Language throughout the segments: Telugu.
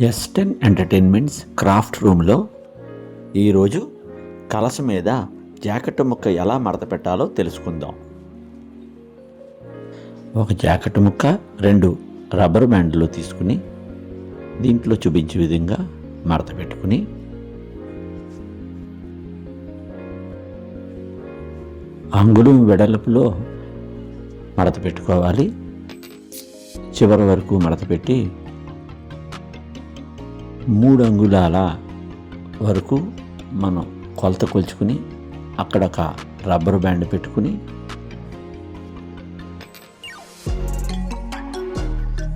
ఎస్టెన్ ఎంటర్టైన్మెంట్స్ క్రాఫ్ట్ రూమ్లో ఈరోజు కలస మీద జాకెట్ ముక్క ఎలా మడత పెట్టాలో తెలుసుకుందాం. ఒక జాకెట్ ముక్క రెండు రబ్బర్ బ్యాండ్లు తీసుకుని దీంట్లో చూపించే విధంగా మడత పెట్టుకుని అంగుళం వెడల్పులో మడత పెట్టుకోవాలి. చివరి వరకు మడత పెట్టి మూడు అంగుళాల వరకు మనం కొలత కొలుచుకుని అక్కడ ఒక రబ్బర్ బ్యాండ్ పెట్టుకుని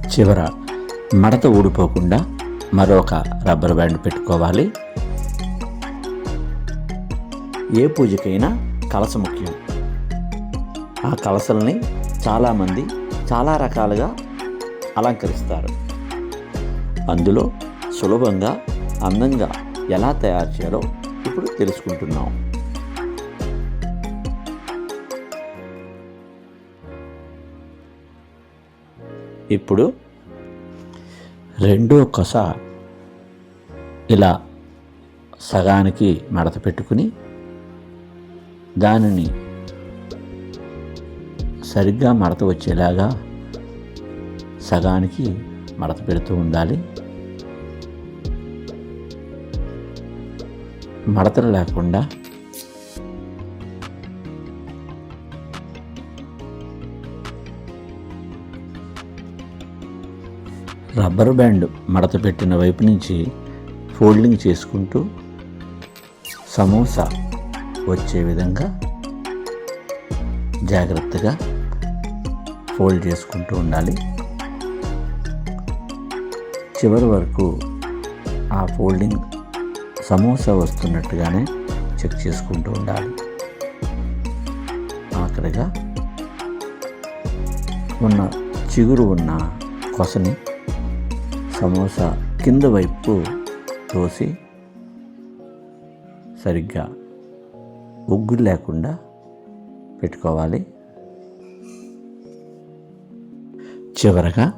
చివర మడత ఊడిపోకుండా మరొక రబ్బర్ బ్యాండ్ పెట్టుకోవాలి. ఏ పూజకైనా కలస ముఖ్యం. ఆ కలసల్ని చాలామంది చాలా రకాలుగా అలంకరిస్తారు. అందులో సులభంగా అందంగా ఎలా తయారు చేయాలో ఇప్పుడు తెలుసుకుంటున్నాం. ఇప్పుడు రెండో కస ఇలా సగానికి మడత పెట్టుకుని దానిని సరిగ్గా మడత వచ్చేలాగా సగానికి మడత పెడుతూ ఉండాలి. మడతలు లేకుండా రబ్బర్ బ్యాండ్ మడత పెట్టిన వైపు నుంచి ఫోల్డింగ్ చేసుకుంటూ సమోసా వచ్చే విధంగా జాగ్రత్తగా ఫోల్డ్ చేసుకుంటూ ఉండాలి. చివరి వరకు ఆ ఫోల్డింగ్ సమోసా వస్తున్నట్టుగానే చెక్ చేసుకుంటూ ఉండాలి. ఆఖరిగా ఉన్న చిగురు ఉన్న కొసని సమోసా కింద వైపు తోసి సరిగ్గా ఉగ్గు లేకుండా పెట్టుకోవాలి. చివరగా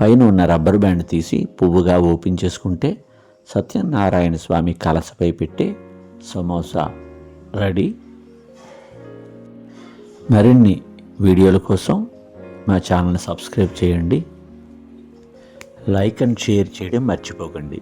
పైన ఉన్న రబ్బర్ బ్యాండ్ తీసి పువ్వుగా ఓపెన్ చేసుకుంటే సత్యనారాయణ స్వామి కలసపై పెట్టే సమోసా రెడీ. మరిన్ని వీడియోల కోసం మా ఛానల్ని సబ్స్క్రైబ్ చేయండి. లైక్ అండ్ షేర్ చేయడం మర్చిపోకండి.